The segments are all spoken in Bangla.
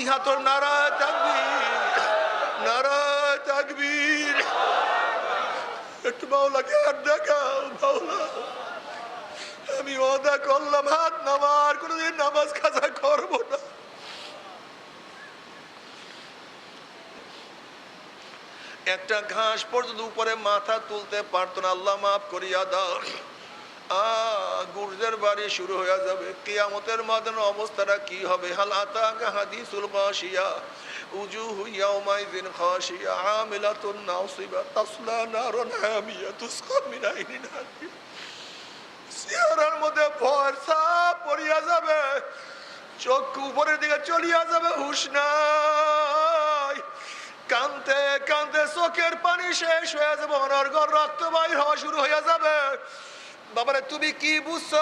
দুই হাতর তাকবীর তাকবীর। একটু মাওলাকে দেখাও আমি ওদা করলাম, হাত নামার, কোনোদিন নামাজ কাজা করব না। একটা ঘাস পর্যন্ত উপরে মাথা তুলতে পারতো না, আল্লাহ মাফ করিয়া দাও। গুর্জের বাড়ি শুরু হয়ে যাবে। কিয়ামতের মাদান অবস্থাটা কি হবে? হাল আতাকা হাদিসুল গাশিয়া। উজু ইয়াউমাইযিন খাশিয়া। আমিলাতুন নাসিবা। তাসলা নারুন হামিয়া তুসকা মিন আইনিন চেহারার মধ্যে ভয় সাপ পড়িয়া যাবে। চক্ষু উপরের দিকে চলিয়া যাবে, হুশ নাই। কানতে কানতে চোখের পানি শেষ হয়ে যাবে অনর্গর রক্ত বাইর হওয়া শুরু হয়ে যাবে। বাবারে, তুমি কি বুঝছ?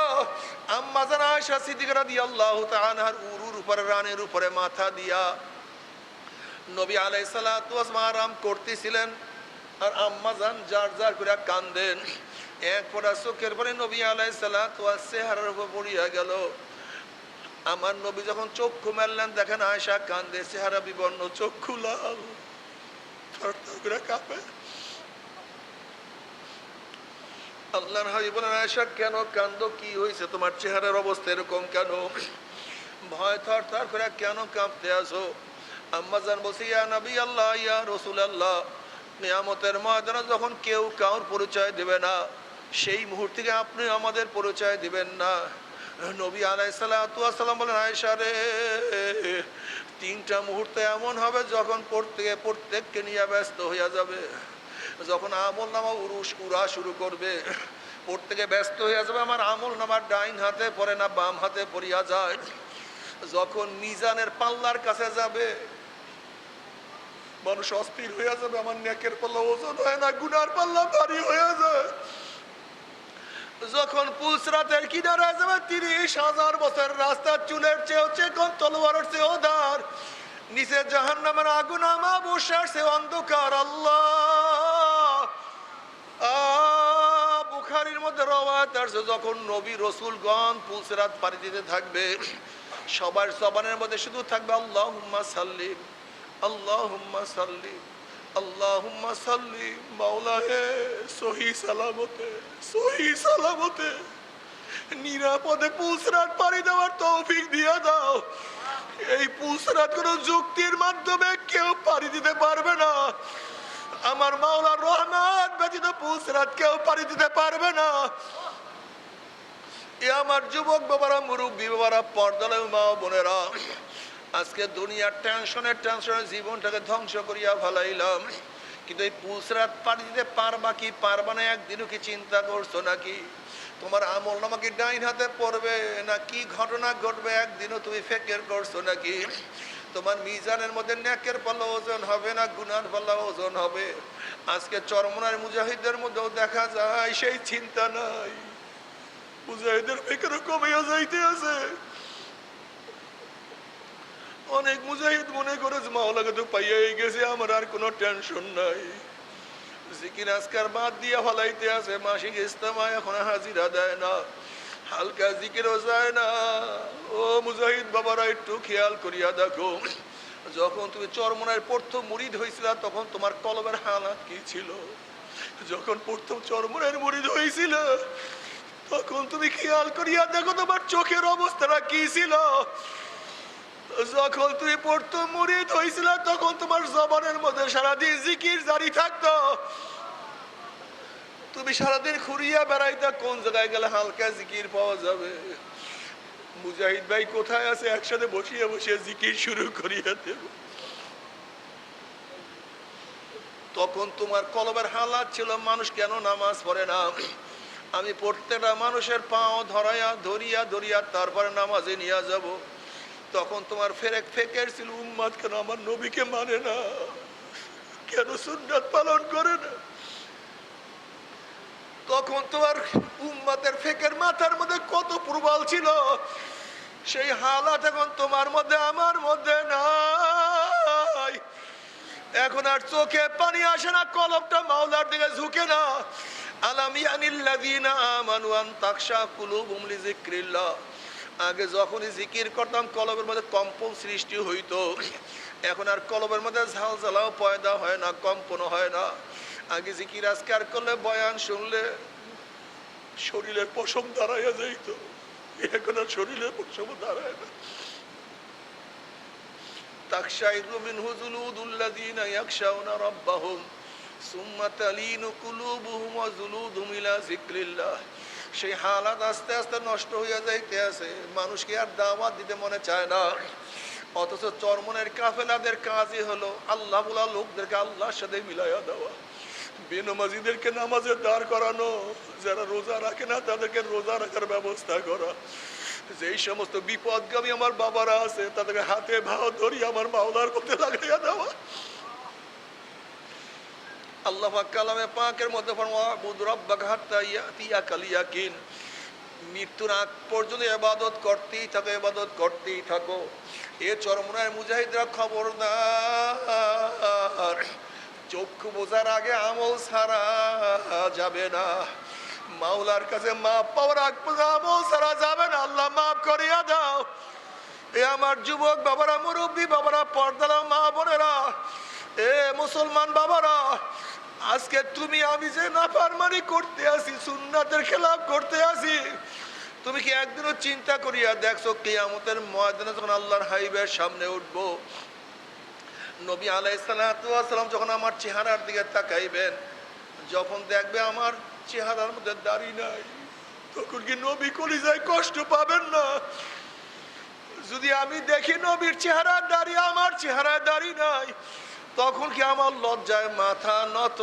আম্মা জানা আয়সা সিদ্দিকা রাদিয়াল্লাহু তাআলার উরুর উপরে, রানের উপরে মাথা দিয়া নবী আলাইহিস সালাতু ওয়াসালাম আরাম করতেছিলেন। আর আম্মা জান জার জার করে কান্দেন। এক ফোঁটা চোখের পরে নবী আলাইহিস সালাতু ওয়াস চেহারার উপর পড়িয়া গেল। আমার নবী যখন চক্ষু মেললেন, দেখেন আয়সা কান্দে, চেহারা বিবর্ণ, চক্ষু লাল। কাঁপে। আল্লাহর হাবিব বলেন, আয়েশা, কেন কান্দ? কি হয়েছে? তোমার চেহারার অবস্থা এরকম কেন? ভয় থর থর করে কেন কাঁপতে আসো আম্মা জান বলছি, ইয়া নবী আল্লাহ, ইয়া রসুল আল্লাহ, নিয়ামতের ময়দানে যখন কেউ কাউর পরিচয় দেবে না, সেই মুহূর্তে আপনি আমাদের পরিচয় দিবেন না। নবী আলাই সাল্লাম বলেন, আয়েশা রে, তিনটা মুহূর্তে এমন হবে যখন প্রত্যেকে প্রত্যেককে নিয়ে ব্যস্ত হইয়া যাবে। যখন আমল নামা উরুস উড়া শুরু করবে। প্রত্যেকে ব্যস্ত হইয়া যাবে আমার আমল নামার ডাইন হাতে পড়ে না বাম হাতে পড়িয়া যায়। যখন মিজানের পাল্লার কাছে যাবে, মানুষ অস্থির হয়ে যাবে, আমার নেকের পাল্লা ওজন হয় না, গুনার পাল্লা ভারী হইয়া যায়। যখন পুলসরাতের কিনারে যাবে, তিরিশ হাজার বছর রাস্তার চুলের চেয়েও চেকন, তলোয়ারের চেয়েও ধার। নিচে জাহান নামের আগুন আমা বসার সে অন্ধকার, আল্লাহ। বুখারির মধ্যে রওয়াত আসছে যখন নবী রসুলগণ পুলসরাত পাড়ি দিতে থাকবে, সবার জবানের মধ্যে শুধু থাকবে আল্লাহ সাল্লিম আল্লাহ সাল্লিম আল্লাহুম্মা সাল্লি মাওলা হে সহি সালামতে সহি সালামতে, নিরাপদে পুলসরাত পাড়ি দেওয়ার তৌফিক দিয়া দাও। এই পুলসরাত কোনো যুক্তির মাধ্যমে কেউ পাড়ি দিতে পারবে না। আমার মাওলা রহমান ব্যতীত পুলসরাত কেউ পাড়ি দিতে পারবে না। এ আমার যুবক বাবারা, মুরব্বী বাবারা পর্দালয় মা বোনেরা, আজকে দুনিয়ার টেনশনের টেনশনের জীবনটাকে ধ্বংস করিয়া ফেলাইলাম। কিন্তু এই পুলসরাত পাড়ি দিতে পারবা কি পারবা না, একদিনও কি চিন্তা করছ নাকি? তোমার আমল নামাকে ডাইন হাতে পড়বে না কি ঘটনা ঘটবে, একদিনও তুমি ফেকের করছ নাকি? তোমার মিজানের মধ্যে ন্যাকের পাল্লা ওজন হবে না, গুনার পাল্লা ওজন হবে। আজকে চরমনার মুজাহিদের মধ্যেও দেখা যায়, সেই চিন্তা নাই। মুজাহিদের ফেকেরও কমেও যাইতে আছে। অনেক মুজাহিদ মনে করে মাওলাকে তো পাইয়াই গেছে, আমার আর কোনো টেনশন নাই। জিকির আজকার বাদ দিয়া ফলাইতে আছে, মাসিক ইস্তেমা এখন হাজিরা দেয় না। হালকা জিকিরও যায় না। ও মুজাহিদ বাবারা, একটু খেয়াল করিয়া দেখো। যখন তুমি চরমনায় প্রথম মুড়িদ হয়েছিল তখন তোমার কলমের হালাত কি ছিল? যখন প্রথম চরমনের মুড়িদ হয়েছিল তখন তুমি খেয়াল করিয়া দেখো তোমার চোখের অবস্থাটা কি ছিল। যখন তুমি পড়তো মুড়িদ হয়েছিল তখন তোমার জবানের মধ্যে সারাদিন জিকির জারি থাকতো। তুমি সারাদিন খুঁড়িয়া বেড়াইতা, কোন জায়গায় গেলে হালকা জিকির পাওয়া যাবে? মুজাহিদ ভাই কোথায় আছে? একসাথে বসিয়ে বসিয়ে জিকির শুরু করিয়া দেব। তখন তোমার কলবের হালাত ছিল, মানুষ কেন নামাজ পড়ে না? আমি প্রত্যেকটা মানুষের পাও ধরাইয়া, ধরিয়া ধরিয়া তারপরে নামাজে নিয়ে যাব। তখন তোমার ফেরেক ফেকের ছিল উম্মাদ কেন আমার নবীকে মানে না। কেন সুন্নাত পালন করে না? তখন তোমার উম্মাতের ফেকের মাথার মধ্যে কত প্রবল ছিল? সেই হালাত এখন তোমার মধ্যে, আমার মধ্যে নাই। এখন আর চোখে পানি আসে না, কলমটা মাওলার দিকে ঝুঁকে না। আলামিয়ানিল্লাযীনা আমানু আন তাকশা কুলুবুহুম লিযিকরিল্লাহ। আগে যখনই জিকির করতাম, কলবের মধ্যে কম্পন সৃষ্টি হইতো। এখন আর কলবের মধ্যে ঝাল ঝালাও পয়দা হয় না কম্পন হয় না। আগে জিকির আজকার করলে বয়ান শুনলে শরীরের পশম দাঁড়াইয়া যাইতো। এখন আর শরীরের পশম দাঁড়ায় না। সেই হালাত আস্তে আস্তে নষ্ট হইয়া যাইতে আছে। মানুষকে আর দাওয়াত দিতে মনে চায় না? অথচ চরমনের কাফেলাদের কাজই হলো আল্লাহ লোকদেরকে আল্লাহর সাথে মিলাইয়া দেওয়া। বেনমাজিদেরকে নামাজে দাঁড় করানো, যারা রোজা রাখে না, তাদেরকে রোজা রাখার ব্যবস্থা করা। যেই সমস্ত বিপদগামী আমার বাবারা আছে, তাদেরকে হাতে ভাও ধরি আমার মাওলার মধ্যে লাগাইয়া দেওয়া। আল্লাহ কালামে পাকের মধ্যে মৃত্যুর আগ পর্যন্ত এবাদত করতেই থাকো এবাদত করতেই থাকো। এ চরমনায় মুজাহিদরা খবরদার। চক্ষু বোঝার আগে আমল ছাড়া যাবে না। মাওলার কাছে মাপ পাওয়ার আগ আমল ছাড়া যাবে না। আল্লাহ মাফ করিয়া দাও। এ আমার যুবক বাবারা, মুরব্বী বাবারা পর্দারা মা বোনেরা, এ মুসলমান বাবারা, আজকে তুমি আমি যে নাফারমানি করতে আসি, সুন্নাতের খেলাফ করতে আসি, তুমি কি একদিনও চিন্তা করিয়া দেখছ, কিয়ামতের ময়দানে যখন আল্লাহর হাইবের সামনে উঠবো নবী আলাইসালাম যখন আমার চেহারার দিকে তাকাইবেন, যখন দেখবে আমার চেহারার মধ্যে দাড়ি নাই, তখন কি নবী কলিজায় কষ্ট পাবেন না? যদি আমি দেখি নবীর চেহারা দাঁড়িয়ে আমার চেহারায় দাড়ি নাই, তখন কি আমার লজ্জায় মাথা নত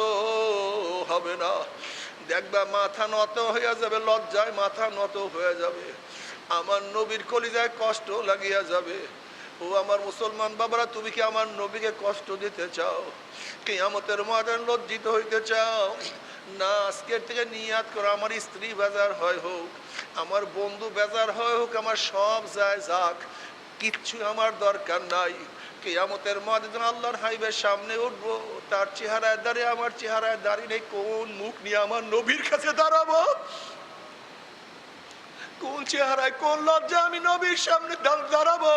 হবে না? দেখবা মাথা নত হয়ে যাবে, লজ্জায় মাথা নত হয়ে যাবে, আমার নবীর কলিজায় কষ্ট লাগিয়া যাবে। ও আমার মুসলমান বাবারা, তুমি কি আমার নবীকে কষ্ট দিতে চাও? কেয়ামতের ময়দান লজ্জিত হইতে চাও? না, আজকের থেকে নিয়াত করো, আমার স্ত্রী বেজার হয় হোক, আমার বন্ধু বেজার হয় হোক, আমার সব যায় যাক, কিচ্ছু আমার দরকার নাই। কেয়ামতের মধ্যে যখন আল্লাহর হাইবের সামনে উঠবো, তার চেহারায় দাঁড়িয়ে, আমার চেহারায় দাঁড়িয়ে নেই, কোন মুখ নিয়ে আমার নবীর কাছে দাঁড়াবো? কোন চেহারায়, কোন লজ্জা আমি নবীর সামনে দাঁড়াবো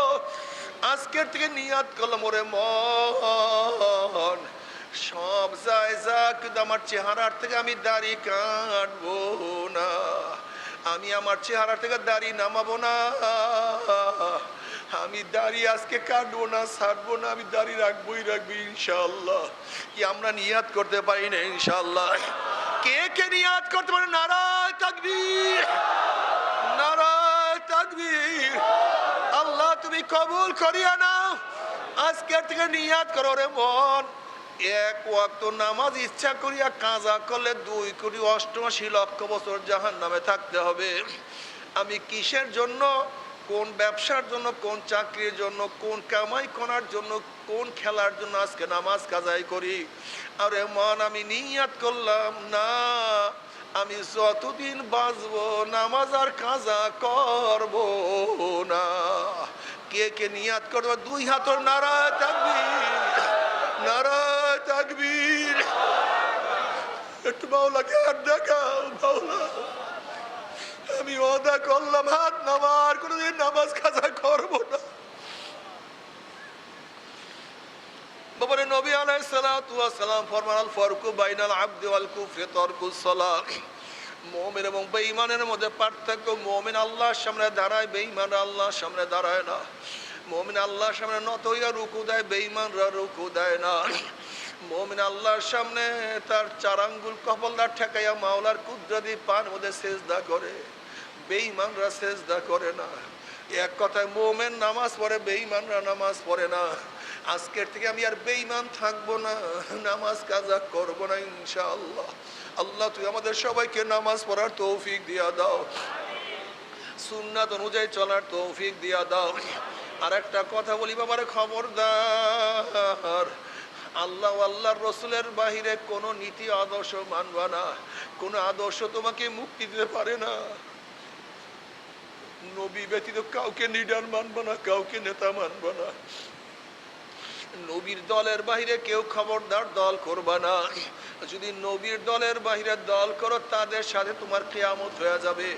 আজকের থেকে নিয়াত করলাম ওরে মন। সব যায় যা কিন্তু আমার চেহারার থেকে আমি দাড়ি কাটবো না। আমি আমার চেহারা থেকে দাড়ি নামাবো না। আমি দাড়ি আজকে কাটবো না ছাড়বো না, আমি দাড়ি রাখবোই রাখব ইনশাল্লাহ কি আমরা নিয়াত করতে পারি না ইনশাল্লাহ কে কে নিয়াত করতে পারে? নারায় তাকবীর, নারায় আল্লাহ তুমি কবুল করিয়া না। আজকের থেকে নিয়াত করো রে মন। এক ওয়াক্ত নামাজ ইচ্ছা করিয়া কাজা করলে দুই কোটি অষ্টআশি লক্ষ বছর জাহান নামে থাকতে হবে। আমি কিসের জন্য, কোন ব্যবসার জন্য, কোন চাকরির জন্য, কোন কামাই করার জন্য, কোন খেলার জন্য আজকে নামাজ কাজাই করি? আরে মন, আমি নিয়াত করলাম না। আমি যতদিন বাঁচবো, নামাজ আর কাজা করব না। কে কে নিয়াত করব? দুই হাতর নারায় তাকবীর নারায় তাকবীর। একটু বাউলাকে হাত দেখাও বাউলা আমি ওদা করলাম, হাত নামার, কোনোদিন নামাজ কাজা করব না। বাবারে নবী আলাইহিস সালাতু ওয়াস সালাম ফরমান, আল ফারকু বাইনাল আবদি ওয়াল কুফরি তারকুস সালাহ মুমিন এবং বেঈমানের মধ্যে পার্থক্য, মোমেন আল্লাহর সামনে দাঁড়ায়, বেঈমান আল্লাহর সামনে দাঁড়ায় না। মুমিন আল্লাহর সামনে নত হইয়া রুকু দেয়, বেঈমানরা রুকু দেয় না। মুমিন আল্লাহর সামনে তার চার আঙ্গুল কপালদার ঠেকাইয়া মাওলার কুদরতি পান মধ্যে সেজদা করে। বেঈমানরা সেজদা করে না। এক কথায়, মোমেন নামাজ পড়ে, বেঈমানরা নামাজ পড়ে না। আজকের থেকে আমি আর বেঈমান থাকব না। নামাজ কাজা করব না ইনশাআল্লাহ। আল্লাহ, তুই আমাদের সবাইকে নামাজ পড়ার তৌফিক দিয়া দাও। সুন্নাত অনুযায়ী চলার তৌফিক দিয়া দাও। আর একটা কথা বলি, বাবার খবরদার। আল্লাহ আল্লাহর রসুলের বাহিরে কোনো নীতি আদর্শ মানবা না। কোনো আদর্শ তোমাকে মুক্তি দিতে পারে না। নবী ব্যতীত কাউকে লিডার মানবো না, কাউকে নেতা মানবো না। নবীর দলের বাহিরে কেউ খবরদার দল করবা না। যদি নবীর দলের বাহিরে দল করো, তাদের সাথে তোমার কেয়ামত হয়ে যাবে।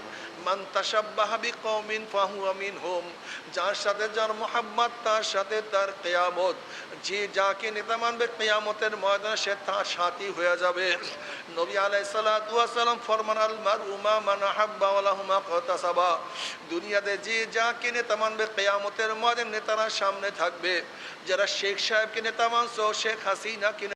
যার সাথে যার মোহাম্মত তার সাথে তার কেয়ামত। যে যাকে নেতা মানবে, কেয়ামতের ময়দানে সে তার সাথী হয়ে যাবে। নবী মার উমা দুনিয়াতে যে যাকে নেতা মানবে, কেয়ামতের ময়দান নেতারা সামনে থাকবে। যারা শেখ সাহেবকে নেতা মানছো, শেখ হাসিনাকে